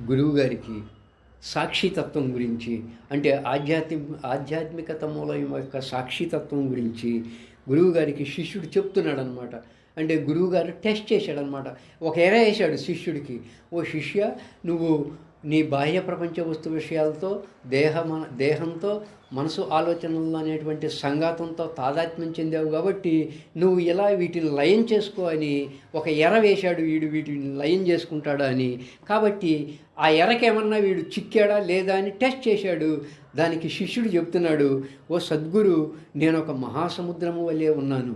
గురువుగారికి సాక్షితత్వం గురించి అంటే ఆధ్యాత్మిక ఆధ్యాత్మికత మూలం యొక్క సాక్షితత్వం గురించి గురువుగారికి శిష్యుడు చెప్తున్నాడు అనమాట అంటే గురువుగారు టెస్ట్ చేశాడనమాట ఒక ఎర వేశాడు శిష్యుడికి. ఓ శిష్య నువ్వు నీ బాహ్య ప్రపంచ వస్తు విషయాలతో దేహ మన దేహంతో మనసు ఆలోచనలు అనేటువంటి సంఘాతంతో తాదాత్మ్యం చెందావు కాబట్టి నువ్వు ఇలా వీటిని లయం చేసుకో అని ఒక ఎర వేశాడు వీడు వీటిని లయం చేసుకుంటాడా అని. కాబట్టి ఆ ఎరకేమన్నా వీడు చిక్కాడా లేదా అని టెస్ట్ చేశాడు. దానికి శిష్యుడు చెప్తున్నాడు ఓ సద్గురు నేను ఒక మహాసముద్రము వలె ఉన్నాను.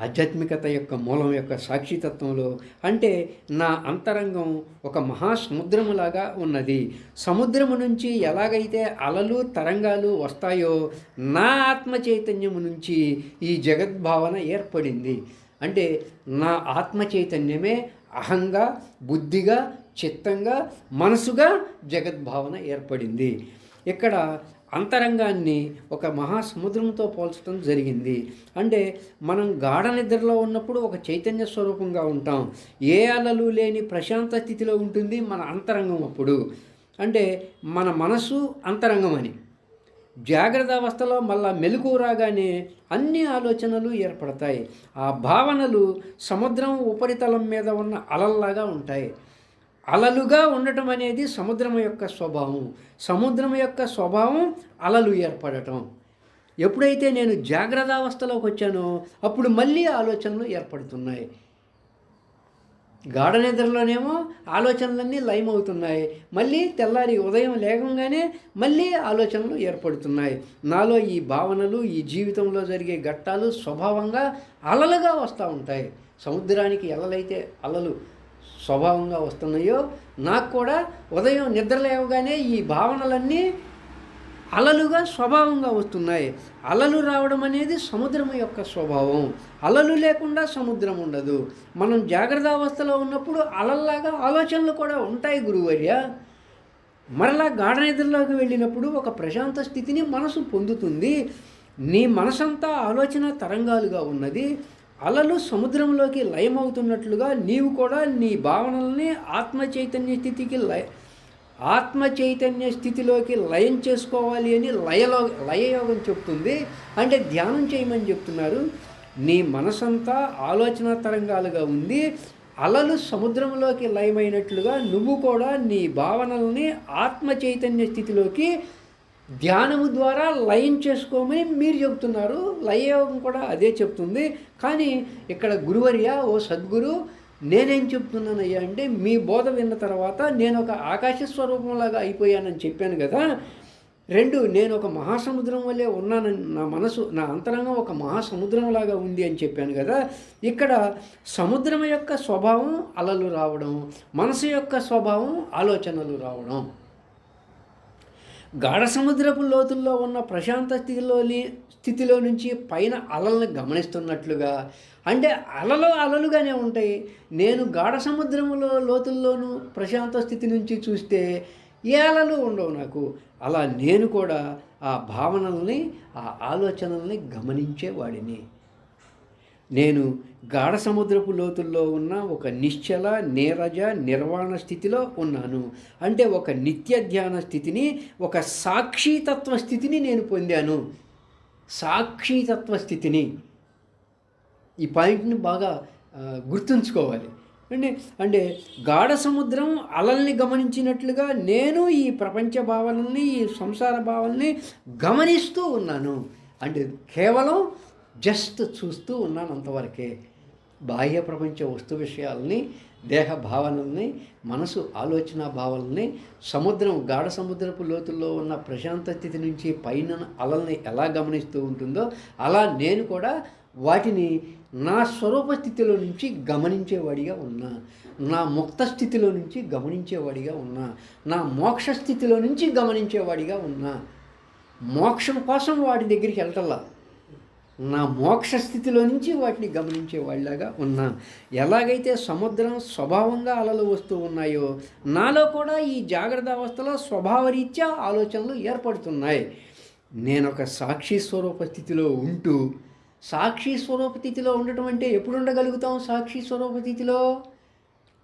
ఆధ్యాత్మికత యొక్క మూలం యొక్క సాక్షితత్వంలో అంటే నా అంతరంగం ఒక మహాసముద్రములాగా ఉన్నది. సముద్రము నుంచి ఎలాగైతే అలలు తరంగాలు వస్తాయో నా ఆత్మ చైతన్యము నుంచి ఈ జగద్భావన ఏర్పడింది. అంటే నా ఆత్మ చైతన్యమే అహంగా బుద్ధిగా చిత్తంగా మనసుగా జగద్భావన ఏర్పడింది. ఇక్కడ అంతరంగాన్ని ఒక మహాసముద్రంతో పోల్చడం జరిగింది. అంటే మనం గాఢ నిద్రలో ఉన్నప్పుడు ఒక చైతన్య స్వరూపంగా ఉంటాం. ఏ అలలు లేని ప్రశాంత స్థితిలో ఉంటుంది మన అంతరంగం అప్పుడు. అంటే మన మనసు అంతరంగం అని. జాగ్రత్త అవస్థలో మళ్ళా మెలకు రాగానే అన్ని ఆలోచనలు ఏర్పడతాయి. ఆ భావనలు సముద్రం ఉపరితలం మీద ఉన్న అలల్లాగా ఉంటాయి. అలలుగా ఉండటం అనేది సముద్రం యొక్క స్వభావం. సముద్రం యొక్క స్వభావం అలలు ఏర్పడటం. ఎప్పుడైతే నేను జాగ్రత్త అవస్థలోకి వచ్చానో అప్పుడు మళ్ళీ ఆలోచనలు ఏర్పడుతున్నాయి. గాఢ నిద్రలోనేమో ఆలోచనలన్నీ లయమవుతున్నాయి మళ్ళీ తెల్లారి ఉదయం లేకంగానే మళ్ళీ ఆలోచనలు ఏర్పడుతున్నాయి. నాలో ఈ భావనలు ఈ జీవితంలో జరిగే ఘట్టాలు స్వభావంగా అలలుగా వస్తూ ఉంటాయి. సముద్రానికి అలలైతే అలలు. స్వభావంగా వస్తున్నాయో నాకు కూడా ఉదయం నిద్ర లేవగానే ఈ భావనలన్నీ అలలుగా స్వభావంగా వస్తున్నాయి. అలలు రావడం అనేది సముద్రం యొక్క స్వభావం. అలలు లేకుండా సముద్రం ఉండదు. మనం జాగ్రత్త అవస్థలో ఉన్నప్పుడు అలల్లాగా ఆలోచనలు కూడా ఉంటాయి గురువర్య. మరలా గాఢ నిద్రలోకి వెళ్ళినప్పుడు ఒక ప్రశాంత స్థితిని మనసు పొందుతుంది. నీ మనసంతా ఆలోచన తరంగాలుగా ఉన్నది. అలలు సముద్రంలోకి లయమవుతున్నట్లుగా నీవు కూడా నీ భావనల్ని ఆత్మ చైతన్య స్థితికి లయ ఆత్మ చైతన్య స్థితిలోకి లయం చేసుకోవాలి అని లయలో లయయోగం చెప్తుంది. అంటే ధ్యానం చేయమని చెప్తున్నారు. నీ మనసంతా ఆలోచన తరంగాలుగా ఉంది. అలలు సముద్రంలోకి లయమైనట్లుగా నువ్వు కూడా నీ భావనల్ని ఆత్మ చైతన్య స్థితిలోకి ధ్యానము ద్వారా లయం చేసుకోమని మీరు చెబుతున్నారు. లయయోగం కూడా అదే చెప్తుంది. కానీ ఇక్కడ గురువర్య ఓ సద్గురు నేనేం చెప్తున్నానయ్యా అంటే మీ బోధ విన్న తర్వాత నేను ఒక ఆకాశ స్వరూపంలాగా అయిపోయానని చెప్పాను కదా. రెండు నేను ఒక మహాసముద్రం వల్లే ఉన్నానని నా మనసు నా అంతరంగం ఒక మహాసముద్రంలాగా ఉంది అని చెప్పాను కదా. ఇక్కడ సముద్రం యొక్క స్వభావం అలలు రావడం మనసు యొక్క స్వభావం ఆలోచనలు రావడం. గాఢ సముద్రపు లోతుల్లో ఉన్న ప్రశాంత స్థితిలోని స్థితిలో నుంచి పైన అలల్ని గమనిస్తున్నట్లుగా అంటే అలలు అలలుగానే ఉంటాయి. నేను గాఢ సముద్రములో లోతుల్లోనూ ప్రశాంత స్థితి నుంచి చూస్తే ఏ అలలు ఉండవు నాకు. అలా నేను కూడా ఆ భావనల్ని ఆ ఆలోచనల్ని గమనించేవాడిని. నేను గాఢ సముద్రపు లోతుల్లో ఉన్న ఒక నిశ్చల నీరజ నిర్వాణ స్థితిలో ఉన్నాను. అంటే ఒక నిత్య ధ్యాన స్థితిని ఒక సాక్షితత్వ స్థితిని నేను పొందాను. సాక్షితత్వ స్థితిని. ఈ పాయింట్ని బాగా గుర్తుంచుకోవాలి. అంటే అంటే గాఢ సముద్రం అలల్ని గమనించినట్లుగా నేను ఈ ప్రపంచ భావనల్ని ఈ సంసార భావనల్ని గమనిస్తూ ఉన్నాను. అంటే కేవలం జస్ట్ చూస్తూ ఉన్నాను అంతవరకే బాహ్య ప్రపంచ వస్తు విషయాల్ని దేహ భావనల్ని మనసు ఆలోచన భావాలని సముద్రం గాఢ సముద్రపు లోతుల్లో ఉన్న ప్రశాంత స్థితి నుంచి పైన అలల్ని ఎలా గమనిస్తూ ఉంటుందో అలా నేను కూడా వాటిని నా స్వరూప స్థితిలో నుంచి గమనించేవాడిగా ఉన్నా. నా ముక్త స్థితిలో నుంచి గమనించేవాడిగా ఉన్నా. నా మోక్ష స్థితిలో నుంచి గమనించేవాడిగా ఉన్నా. మోక్షం కోసం వాటి దగ్గరికి వెళ్ళటల్లా నా మోక్ష స్థితిలో నుంచి వాటిని గమనించే వాళ్ళలాగా ఉన్నా ఎలాగైతే సముద్రం స్వభావంగా అలలు వస్తూ ఉన్నాయో నాలో కూడా ఈ జాగ్రత్త అవస్థలో స్వభావరీత్యా ఆలోచనలు ఏర్పడుతున్నాయి. నేను ఒక సాక్షి స్వరూప స్థితిలో ఉంటూ సాక్షి స్వరూప స్థితిలో ఉండటం అంటే ఎప్పుడు ఉండగలుగుతాం సాక్షి స్వరూప స్థితిలో?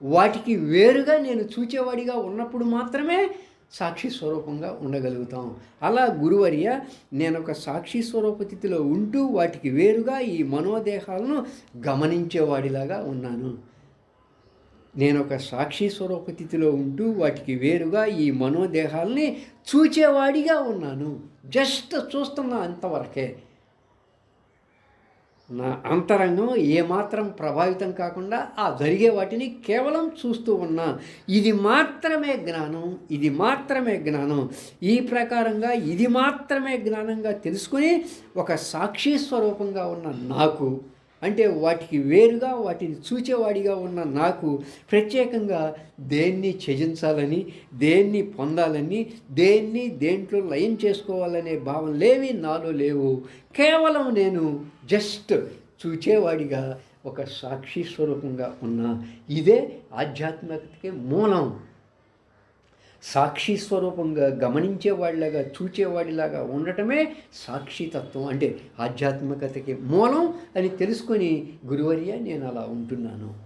వాటికి వేరుగా నేను చూచేవాడిగా ఉన్నప్పుడు మాత్రమే సాక్షి స్వరూపంగా ఉండగలుగుతాం. అలా గురువర్య నేను ఒక సాక్షి స్వరూప స్థితిలో ఉంటూ వాటికి వేరుగా ఈ మనోదేహాలను గమనించేవాడిలాగా ఉన్నాను. నేను ఒక సాక్షి స్వరూప స్థితిలో ఉంటూ వాటికి వేరుగా ఈ మనోదేహాల్ని చూచేవాడిగా ఉన్నాను. జస్ట్ చూస్తున్నా అంతవరకే. నా అంతరంగం ఏమాత్రం ప్రభావితం కాకుండా ఆ జరిగే వాటిని కేవలం చూస్తూ ఉన్నా. ఇది మాత్రమే జ్ఞానం ఇది మాత్రమే జ్ఞానం. ఈ ప్రకారంగా ఇది మాత్రమే జ్ఞానంగా తెలుసుకుని ఒక సాక్షి స్వరూపంగా ఉన్న నాకు అంటే వాటికి వేరుగా వాటిని చూచేవాడిగా ఉన్న నాకు ప్రత్యేకంగా దేన్ని త్యజించాలని దేన్ని పొందాలని దేన్ని దేంట్లో లయం చేసుకోవాలనే భావం లేవి నాలో లేవు. కేవలం నేను జస్ట్ చూచేవాడిగా ఒక సాక్షి స్వరూపంగా ఉన్న. ఇదే ఆధ్యాత్మికతకి మూలం. సాక్షి స్వరూపంగా గమనించేవాడిలాగా చూచేవాడిలాగా ఉండటమే సాక్షితత్వం అంటే ఆధ్యాత్మికతకి మూలం అని తెలుసుకొని గురువర్య నేను అలా ఉంటున్నాను.